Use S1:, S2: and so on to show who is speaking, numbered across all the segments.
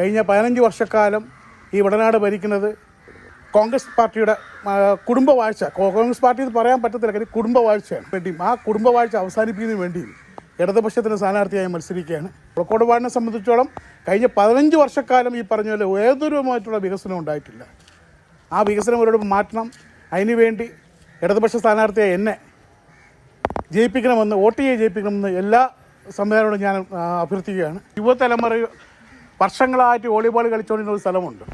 S1: കഴിഞ്ഞ പതിനഞ്ച് വർഷക്കാലം ഈ വടനാട് ഭരിക്കുന്നത് കോൺഗ്രസ് പാർട്ടിയുടെ കുടുംബ കുടുംബവാഴ്ച കോൺഗ്രസ് പാർട്ടി എന്ന് പറയാൻ പറ്റത്തില്ല കാര്യം കുടുംബവാഴ്ചയാണ് വേണ്ടിയും ആ കുടുംബവാഴ്ച അവസാനിപ്പിക്കുന്നതിന് വേണ്ടിയും ഇടതുപക്ഷത്തിന് സ്ഥാനാർത്ഥിയായി മത്സരിക്കുകയാണ്. പുളക്കോട് വാർഡിനെ സംബന്ധിച്ചോളം കഴിഞ്ഞ പതിനഞ്ച് വർഷക്കാലം ഈ പറഞ്ഞ പോലെ ഏതൊരുമായിട്ടുള്ള വികസനം ഉണ്ടായിട്ടില്ല. ആ വികസനം അവരോട് മാറ്റണം. അതിനുവേണ്ടി ഇടതുപക്ഷ സ്ഥാനാർത്ഥിയായി എന്നെ ജയിപ്പിക്കണമെന്ന് വോട്ട് ചെയ്ത് ജയിപ്പിക്കണമെന്ന് എല്ലാ സംവിധാനങ്ങളോടും ഞാൻ അഭ്യർത്ഥിക്കുകയാണ്. യുവതലമുറ വർഷങ്ങളായിട്ട് വോളിബോൾ കളിച്ചുകൊണ്ടിരുന്ന ഒരു സ്ഥലമുണ്ട്.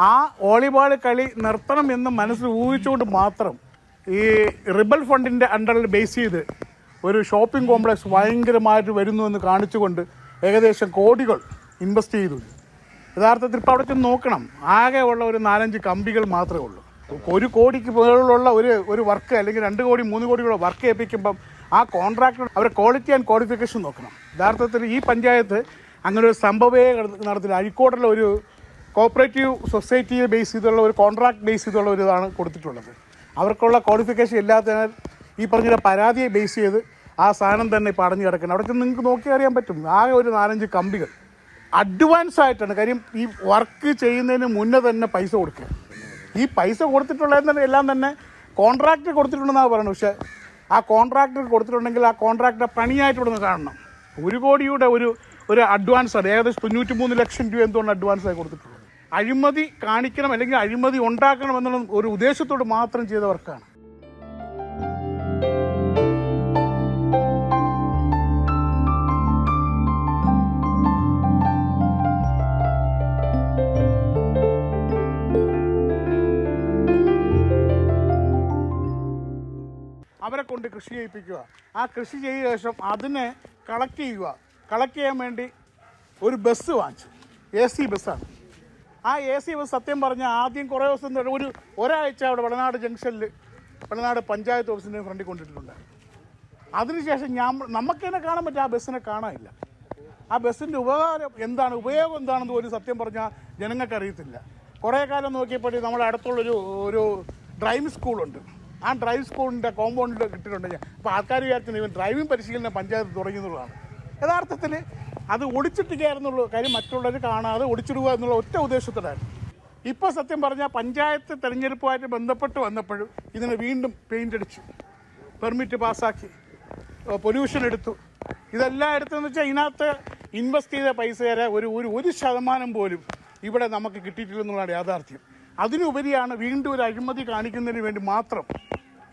S1: ആ വോളിബോൾ കളി നിർത്തണം എന്ന് മനസ്സിൽ ഊഹിച്ചുകൊണ്ട് മാത്രം ഈ റിബൽ ഫണ്ടിന്റെ അണ്ടറിൽ ബേസ് ചെയ്ത് ഒരു ഷോപ്പിംഗ് കോംപ്ലക്സ് ഭയങ്കരമായിട്ട് വരുന്നു എന്ന് കാണിച്ചുകൊണ്ട് ഏകദേശം കോടികൾ ഇൻവെസ്റ്റ് ചെയ്തു. യഥാർത്ഥത്തിൽ ഇപ്പോൾ അവിടെ ചെന്ന് നോക്കണം. ആകെ ഉള്ള ഒരു നാലഞ്ച് കമ്പികൾ മാത്രമേ ഉള്ളൂ. ഒരു കോടിക്ക് മുകളിലുള്ള ഒരു ഒരു വർക്ക് അല്ലെങ്കിൽ രണ്ട് കോടി മൂന്ന് കോടിയുള്ള വർക്ക് ഏൽപ്പിക്കുമ്പം ആ കോൺട്രാക്ടർ അവരെ ക്വാളിറ്റി ആൻഡ് ക്വാളിഫിക്കേഷൻ നോക്കണം. യഥാർത്ഥത്തിൽ ഈ പഞ്ചായത്ത് അങ്ങനെ ഒരു സംഭവേ നടത്തില്ല. അഴിക്കോടുള്ള ഒരു കോപ്പറേറ്റീവ് സൊസൈറ്റിയെ ബേസ് ചെയ്തുള്ള ഒരു കോൺട്രാക്ട് ബേസ് ചെയ്തുള്ള ഒരു ഇതാണ് കൊടുത്തിട്ടുള്ളത്. അവർക്കുള്ള ക്വാളിഫിക്കേഷൻ ഇല്ലാത്തതിനാൽ ഈ പറഞ്ഞ പരാതിയെ ബേസ് ചെയ്ത് ആ സാധനം തന്നെ ഇപ്പോൾ അടഞ്ഞു അവിടെ നിങ്ങൾക്ക് നോക്കി അറിയാൻ പറ്റും. ആകെ ഒരു നാലഞ്ച് കമ്പികൾ. അഡ്വാൻസ് ആയിട്ടാണ്. കാര്യം ഈ വർക്ക് ചെയ്യുന്നതിന് മുന്നേ തന്നെ പൈസ കൊടുക്കുക. ഈ പൈസ കൊടുത്തിട്ടുള്ളതെന്ന് എല്ലാം തന്നെ കോൺട്രാക്ട് കൊടുത്തിട്ടുണ്ടെന്നാണ് പറയുന്നത് പക്ഷേ ആ കോൺട്രാക്ടർ കൊടുത്തിട്ടുണ്ടെങ്കിൽ ആ കോൺട്രാക്ടർ പണിയായിട്ട് കാണണം. ഒരു കോടിയുടെ ഒരു ഒരു അഡ്വാൻസ് ആണ്. ഏകദേശം തൊണ്ണൂറ്റി മൂന്ന് ലക്ഷം രൂപ എന്തുകൊണ്ട് അഡ്വാൻസ് ആയി കൊടുത്തിട്ടുള്ളത്. അഴിമതി കാണിക്കണം അല്ലെങ്കിൽ അഴിമതി ഉണ്ടാക്കണം എന്നുള്ള ഒരു ഉദ്ദേശത്തോട് മാത്രം ചെയ്ത വർക്കാണ്. അവരെ കൊണ്ട് കൃഷി ചെയ്യിപ്പിക്കുക. ആ കൃഷി ചെയ്ത ശേഷം അതിനെ കളക്ട് ചെയ്യുക. കളക്ട് ചെയ്യാൻ വേണ്ടി ഒരു ബസ് വാങ്ങിച്ചു. എ സി ബസ്സാണ്. ആ എ സി ബസ് സത്യം പറഞ്ഞാൽ ആദ്യം കുറേ ദിവസം ഒരു ഒരാഴ്ച അവിടെ വടനാട് ജംഗ്ഷനിൽ വടനാട് പഞ്ചായത്ത് ഓഫീസിന്റെ ഫ്രണ്ടിൽ കൊണ്ടിട്ടുണ്ട് അതിനുശേഷം ഞാൻ നമുക്ക് തന്നെ കാണാൻ പറ്റും ആ ബസ്സിനെ കാണാനില്ല. ആ ബസ്സിന്റെ ഉപകാരം എന്താണ് ഉപയോഗം എന്താണെന്ന് ഒരു സത്യം പറഞ്ഞാൽ ജനങ്ങൾക്ക് അറിയത്തില്ല കുറേ കാലം നോക്കിയപ്പോൾ നമ്മുടെ അടുത്തുള്ളൊരു ഒരു ഡ്രൈവിംഗ് സ്കൂളുണ്ട്. ആ ഡ്രൈവിംഗ് സ്കൂളിന്റെ കോമ്പൗണ്ടിൽ കിട്ടിയിട്ടുണ്ട് അപ്പോൾ ആൾക്കാർ വിചാരിച്ചു ഇവൻ ഡ്രൈവിംഗ് പരിശീലനം പഞ്ചായത്ത് തുടങ്ങിയെന്നുള്ളതാണ് യഥാർത്ഥത്തിൽ അത് ഒടിച്ചിട്ടുകയായിരുന്നുള്ളൂ കാര്യം മറ്റുള്ളവർ കാണാതെ ഒടിച്ചിടുക എന്നുള്ള ഒറ്റ ഉദ്ദേശത്തിലായിരുന്നു ഇപ്പോൾ സത്യം പറഞ്ഞാൽ പഞ്ചായത്ത് തെരഞ്ഞെടുപ്പുമായിട്ട് ബന്ധപ്പെട്ട് വന്നപ്പോഴും ഇതിനെ വീണ്ടും പെയിന്റ് അടിച്ചു. പെർമിറ്റ് പാസ്സാക്കി. പൊല്യൂഷൻ എടുത്തു. ഇതെല്ലാം എടുത്തതെന്ന് വെച്ചാൽ ഇതിനകത്ത് ഇൻവെസ്റ്റ് ചെയ്ത പൈസ വരെ ഒരു ഒരു ഒരു ശതമാനം പോലും ഇവിടെ നമുക്ക് കിട്ടിയിട്ടില്ലെന്നുള്ളതാണ് യാഥാർത്ഥ്യം. അതിനുപരിയാണ് വീണ്ടും ഒരു അഴിമതി കാണിക്കുന്നതിന് വേണ്ടി മാത്രം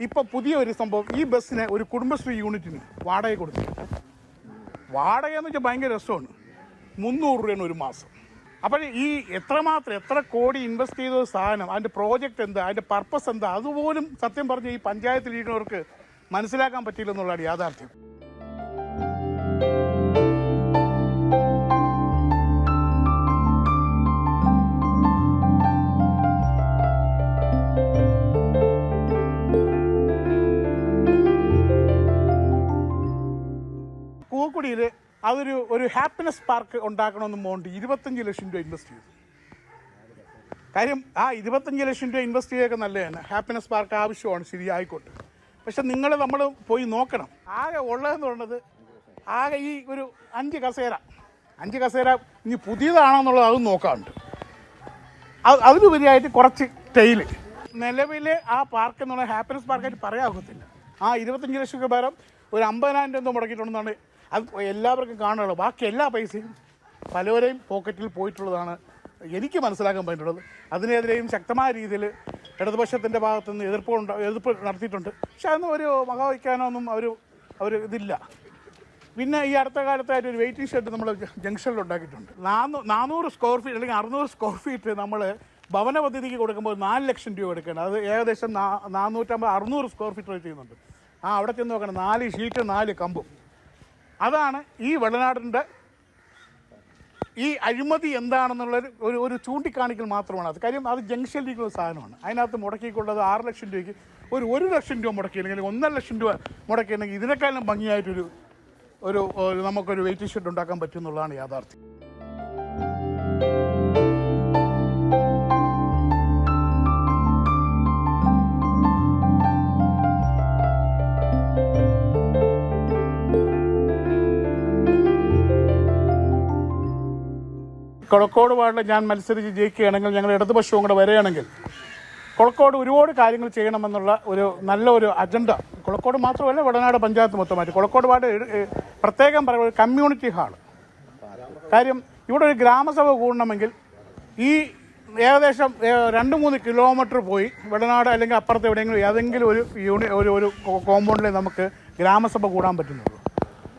S1: ഇപ്പോൾ പുതിയ ഒരു സംഭവം ഈ ബസ്സിനെ ഒരു കുടുംബശ്രീ യൂണിറ്റിന് വാടക കൊടുത്തു. വാടക എന്ന് വെച്ചാൽ ഭയങ്കര രസമാണ്. മുന്നൂറ് രൂപയാണ് ഒരു മാസം. അപ്പോൾ ഈ എത്രമാത്രം എത്ര കോടി ഇൻവെസ്റ്റ് ചെയ്ത സാധനം അതിന്റെ പ്രോജക്റ്റ് എന്താ അതിന്റെ പർപ്പസ് എന്താ അതുപോലും സത്യം പറഞ്ഞ ഈ പഞ്ചായത്തിലിരിക്കുന്നവർക്ക് മനസ്സിലാക്കാൻ പറ്റിയില്ലെന്നുള്ളതാണ് യാഥാർത്ഥ്യം. അതൊരു ഒരു ഹാപ്പിനെസ് പാർക്ക് ഉണ്ടാക്കണമെന്ന് മോണ്ട് ഇരുപത്തഞ്ച് ലക്ഷം രൂപ ഇൻവെസ്റ്റ് ചെയ്തു. കാര്യം ആ ഇരുപത്തഞ്ച് ലക്ഷം രൂപ ഇൻവെസ്റ്റ് ചെയ്യൊക്കെ നല്ലതാണ് ഹാപ്പിനെസ് പാർക്ക് ആവശ്യമാണ് ശരി ആയിക്കോട്ടെ പക്ഷെ നിങ്ങൾ നമ്മൾ പോയി നോക്കണം. ആകെ ഉള്ളതെന്ന് പറയുന്നത് ആകെ ഈ ഒരു അഞ്ച് കസേര. അഞ്ച് കസേര ഇനി പുതിയതാണോന്നുള്ളത് അതും നോക്കാറുണ്ട് അത് അതിനുപരിയായിട്ട് കുറച്ച് ടെയിൽ നിലവിൽ ആ പാർക്ക് എന്നുള്ള ഹാപ്പിനെസ് പാർക്കായിട്ട് പറയാകത്തില്ല ആ ഇരുപത്തഞ്ച് ലക്ഷം രൂപ പകരം ഒരു അമ്പതിനായിരം രൂപ മുടക്കിയിട്ടുണ്ടെന്നാണ് അത് എല്ലാവർക്കും കാണുള്ളൂ ബാക്കി എല്ലാ പൈസയും പലവരെയും പോക്കറ്റിൽ പോയിട്ടുള്ളതാണ്. എനിക്ക് മനസ്സിലാക്കാൻ പറ്റിയിട്ടുള്ളത് അതിനെതിരെയും ശക്തമായ രീതിയിൽ ഇടതുപക്ഷത്തിന്റെ ഭാഗത്തു നിന്ന് എതിർപ്പ് എതിർപ്പ് നടത്തിയിട്ടുണ്ട്. പക്ഷെ അതൊന്നും ഒരു വയ്ക്കാനോ ഒന്നും അവർ അവർ ഇതില്ല. പിന്നെ ഈ അടുത്ത കാലത്തായിട്ട് ഒരു വെയിറ്റിംഗ് ഷെഡ് നമ്മൾ ജംഗ്ഷനിൽ ഉണ്ടാക്കിയിട്ടുണ്ട്. നാനൂ നാനൂറ് സ്ക്വയർ ഫീറ്റ് അല്ലെങ്കിൽ അറുന്നൂറ് സ്ക്വയർ ഫീറ്റ് നമ്മൾ ഭവന പദ്ധതിക്ക് കൊടുക്കുമ്പോൾ നാല് ലക്ഷം രൂപ എടുക്കണം അത് ഏകദേശം നാ നാനൂറ്റമ്പത് അറുന്നൂറ് സ്ക്വയർ ഫീറ്റ് ചെയ്യുന്നുണ്ട്. ആ അവിടെ ചെന്ന് നോക്കണം. നാല് ഷീറ്റ് നാല് കമ്പും. അതാണ് ഈ വെള്ളനാടിന്റെ ഈ അഴിമതി എന്താണെന്നുള്ള ഒരു ഒരു ചൂണ്ടിക്കാണിക്കൽ മാത്രമാണ് അത്. കാര്യം അത് ജംഗ്ഷനിലേക്കുള്ള സാധനമാണ്. അതിനകത്ത് മുടക്കിക്കൊള്ളത് ആറ് ലക്ഷം രൂപയ്ക്ക് ഒരു ഒരു ലക്ഷം രൂപ മുടക്കിയില്ലെങ്കിൽ ഒന്നര ലക്ഷം രൂപ മുടക്കിയില്ലെങ്കിൽ ഇതിനേക്കാളും ഭംഗിയായിട്ടൊരു ഒരു നമുക്കൊരു വെയിറ്റിംഗ് ഷെഡ് ഉണ്ടാക്കാൻ പറ്റും എന്നുള്ളതാണ് യാഥാർത്ഥ്യം. കൊളക്കോട് വാർഡിൽ ഞാൻ മത്സരിച്ച് ജയിക്കുകയാണെങ്കിൽ ഞങ്ങൾ ഇടതുപക്ഷവും കൂടെ വരികയാണെങ്കിൽ കുളക്കോട് ഒരുപാട് കാര്യങ്ങൾ ചെയ്യണമെന്നുള്ള ഒരു നല്ല ഒരു അജണ്ട. കൊളക്കോട് മാത്രമല്ല വടനാട് പഞ്ചായത്ത് മൊത്തമായിട്ട്. കൊളക്കോട് വാർഡ് പ്രത്യേകം പറയുക ഒരു കമ്മ്യൂണിറ്റി ഹാൾ കാര്യം ഇവിടെ ഒരു ഗ്രാമസഭ കൂടണമെങ്കിൽ ഈ ഏകദേശം രണ്ട് മൂന്ന് കിലോമീറ്റർ പോയി വടനാട് അല്ലെങ്കിൽ അപ്പുറത്ത് എവിടെയെങ്കിലും ഏതെങ്കിലും ഒരു യൂണി ഒരു ഒരു കോമ്പൗണ്ടിൽ നമുക്ക് ഗ്രാമസഭ കൂടാൻ പറ്റുന്നുള്ളൂ.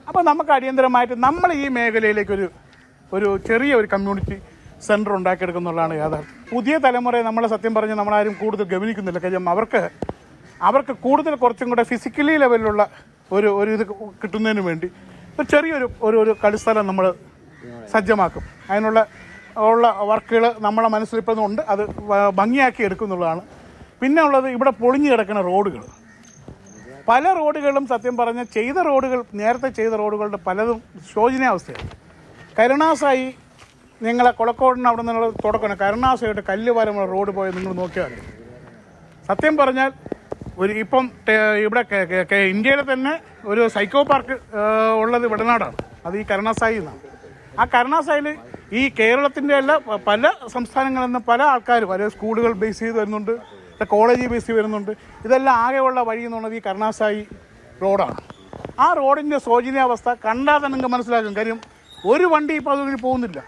S1: അപ്പോൾ നമുക്ക് അടിയന്തരമായിട്ട് നമ്മൾ ഈ മേഖലയിലേക്ക് ഒരു ചെറിയ ഒരു കമ്മ്യൂണിറ്റി സെന്റർ ഉണ്ടാക്കിയെടുക്കുന്നുള്ളതാണ് യാഥാർത്ഥ്യം. പുതിയ തലമുറയെ നമ്മളെ സത്യം പറഞ്ഞ് നമ്മളാരും കൂടുതൽ ഗവനിക്കുന്നില്ല. കാര്യം അവർക്ക് അവർക്ക് കൂടുതൽ കുറച്ചും കൂടെ ഫിസിക്കലി ലെവലിലുള്ള ഒരു ഒരു ഇത് കിട്ടുന്നതിന് വേണ്ടി ഒരു ചെറിയൊരു ഒരു ഒരു കളിസ്ഥലം നമ്മൾ സജ്ജമാക്കും. അതിനുള്ള ഉള്ള വർക്കുകൾ നമ്മളെ മനസ്സിൽ ഇപ്പം ഉണ്ട്. അത് ഭംഗിയാക്കി എടുക്കുന്നുള്ളതാണ്. പിന്നെ ഉള്ളത് ഇവിടെ പൊളിഞ്ഞു കിടക്കുന്ന റോഡുകൾ പല റോഡുകളും സത്യം പറഞ്ഞാൽ ചെയ്ത റോഡുകൾ നേരത്തെ ചെയ്ത റോഡുകളുടെ പലതും ശോചനീയാവസ്ഥയാണ്. കരുണാസായി നിങ്ങളെ കൊളക്കോടിന് അവിടെ നിന്നുള്ള തുടക്കണം കരുണാസായിട്ട് കല്ലുപാലമുള്ള റോഡ് പോയി നിങ്ങൾ നോക്കിയാൽ സത്യം പറഞ്ഞാൽ ഒരു ഇപ്പം ഇവിടെ ഇന്ത്യയിലെ തന്നെ ഒരു സൈക്കോ പാർക്ക് ഉള്ളത് വിടനാടാണ്. അത് ഈ കരുണാസായി എന്നാണ്. ആ കരുണാസായിൽ ഈ കേരളത്തിന്റെ എല്ലാ പല സംസ്ഥാനങ്ങളിൽ നിന്ന് പല ആൾക്കാരും പല സ്കൂളുകൾ ബേസ് ചെയ്ത് വരുന്നുണ്ട്. കോളേജ് ബേസ് ചെയ്ത് വരുന്നുണ്ട്. ഇതെല്ലാം ആകെയുള്ള വഴി എന്നുള്ളത് ഈ കരുണാസായി റോഡാണ്. ആ റോഡിന്റെ ശോചനീയാവസ്ഥ കണ്ടാൽ തന്നെ നിങ്ങൾക്ക് മനസ്സിലാക്കും കാര്യം ഒരു വണ്ടി ഇപ്പോൾ അതുവഴി പോകുന്നില്ല.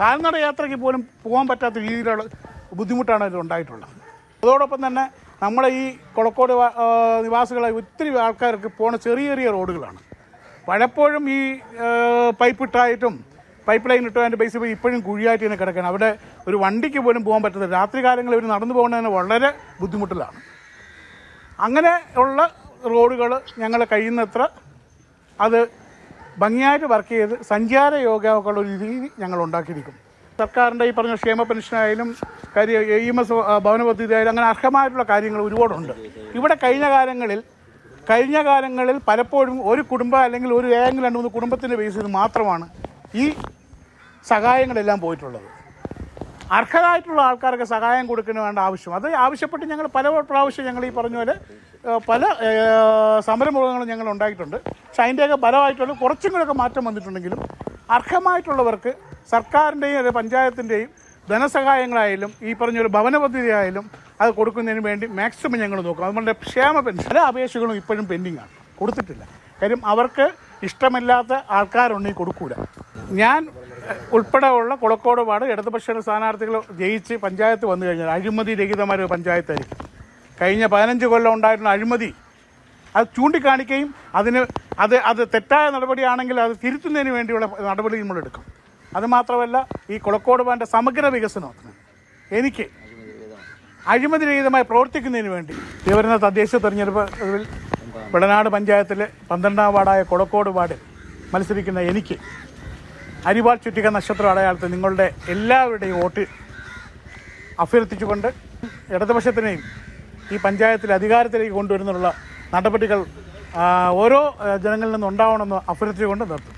S1: കാൽനട യാത്രയ്ക്ക് പോലും പോകാൻ പറ്റാത്ത രീതിയിലുള്ള ബുദ്ധിമുട്ടാണ് ഇത് ഉണ്ടായിട്ടുള്ളത്. അതോടൊപ്പം തന്നെ നമ്മുടെ ഈ കൊളക്കോട് നിവാസികളായ ഒത്തിരി ആൾക്കാർക്ക് പോണ ചെറിയ ചെറിയ റോഡുകളാണ്. പലപ്പോഴും ഈ പൈപ്പ് ഇട്ടായിട്ടും പൈപ്പ് ലൈൻ ഇട്ടോ അതിന്റെ ബേസ് ഇപ്പോഴും കുഴിയായിട്ട് തന്നെ കിടക്കണം. അവിടെ ഒരു വണ്ടിക്ക് പോലും പോകാൻ പറ്റുന്നത് രാത്രി കാലങ്ങളിൽ ഇവർ നടന്നു പോകുന്നതിന് വളരെ ബുദ്ധിമുട്ടിലാണ്. അങ്ങനെ ഉള്ള റോഡുകൾ ഞങ്ങൾ കഴിയുന്നത്ര അത് ഭംഗിയായിട്ട് വർക്ക് ചെയ്ത് സഞ്ചാര യോഗ്യമാക്കുള്ള ഒരു രീതി ഞങ്ങൾ ഉണ്ടാക്കിയിരിക്കും. സർക്കാരിന്റെ ഈ പറഞ്ഞ ക്ഷേമ പെൻഷനായാലും കാര്യ ഇ എം എസ് ഭവന പദ്ധതി ആയാലും അങ്ങനെ അർഹമായിട്ടുള്ള കാര്യങ്ങൾ ഒരുപാടുണ്ട്. ഇവിടെ കഴിഞ്ഞ കാലങ്ങളിൽ കഴിഞ്ഞ കാലങ്ങളിൽ പലപ്പോഴും ഒരു കുടുംബം അല്ലെങ്കിൽ ഒരു ഏതെങ്കിലും രണ്ട് മൂന്ന് കുടുംബത്തിന്റെ ബേസിൽ മാത്രമാണ് ഈ സഹായങ്ങളെല്ലാം പോയിട്ടുള്ളത്. അർഹരായിട്ടുള്ള ആൾക്കാർക്ക് സഹായം കൊടുക്കുന്ന വേണ്ട ആവശ്യം. അത് ആവശ്യപ്പെട്ട് ഞങ്ങൾ പല പ്രാവശ്യം ഞങ്ങൾ ഈ പറഞ്ഞ പോലെ പല സമരമുഖങ്ങളും ഞങ്ങൾ ഉണ്ടായിട്ടുണ്ട്. പക്ഷെ അതിന്റെയൊക്കെ ഫലമായിട്ടുള്ള കുറച്ചും കൂടെയൊക്കെ മാറ്റം വന്നിട്ടുണ്ടെങ്കിലും അർഹമായിട്ടുള്ളവർക്ക് സർക്കാരിന്റെയും അതായത് പഞ്ചായത്തിന്റെയും ധനസഹായങ്ങളായാലും ഈ പറഞ്ഞൊരു ഭവന പദ്ധതി ആയാലും അത് കൊടുക്കുന്നതിന് വേണ്ടി മാക്സിമം ഞങ്ങൾ നോക്കും. അതുകൊണ്ട് ക്ഷേമ പെൻഷൻ പല അപേക്ഷകളും ഇപ്പോഴും പെൻഡിങ് ആണ് കൊടുത്തിട്ടില്ല. കാര്യം അവർക്ക് ഇഷ്ടമില്ലാത്ത ആൾക്കാരുണ്ടെങ്കിൽ കൊടുക്കൂല. ഞാൻ എഹ്, ഉൾപ്പെടെ ഉള്ള കുളക്കോട് വാർഡ് ഇടതുപക്ഷ സ്ഥാനാർത്ഥികൾ ജയിച്ച് പഞ്ചായത്ത് വന്നു കഴിഞ്ഞാൽ അഴിമതി രഹിതമായ പഞ്ചായത്തായിരിക്കും. കഴിഞ്ഞ പതിനഞ്ച് കൊല്ലം ഉണ്ടായിരുന്ന അഴിമതി അത് ചൂണ്ടിക്കാണിക്കുകയും അതിന് അത് അത് തെറ്റായ നടപടിയാണെങ്കിൽ അത് തിരുത്തുന്നതിന് വേണ്ടിയുള്ള നടപടി നമ്മൾ എടുക്കും. അതുമാത്രമല്ല ഈ കുളക്കോട് വാന്റെ സമഗ്ര വികസനം എനിക്ക് അഴിമതി രഹിതമായി പ്രവർത്തിക്കുന്നതിന് വേണ്ടി ഈ വരുന്ന തദ്ദേശ തെരഞ്ഞെടുപ്പിൽ വിളനാട് പഞ്ചായത്തിലെ പന്ത്രണ്ടാം വാർഡായ കുളക്കോട് വാർഡിൽ മത്സരിക്കുന്ന എനിക്ക് അരിവാൾ ചുറ്റിക നക്ഷത്ര അടയാളത്തിൽ നിങ്ങളുടെ എല്ലാവരുടെയും വോട്ട് അഭ്യർത്ഥിച്ചുകൊണ്ട് ഇടതുപക്ഷത്തിനെയും ഈ പഞ്ചായത്തിൽ അധികാരത്തിലേക്ക് കൊണ്ടുവരുന്നതിനുള്ള നടപടികൾ ഓരോ ജനങ്ങളിൽ നിന്നും ഉണ്ടാവണമെന്ന് അഭ്യർത്ഥിച്ചുകൊണ്ട് നിർത്തും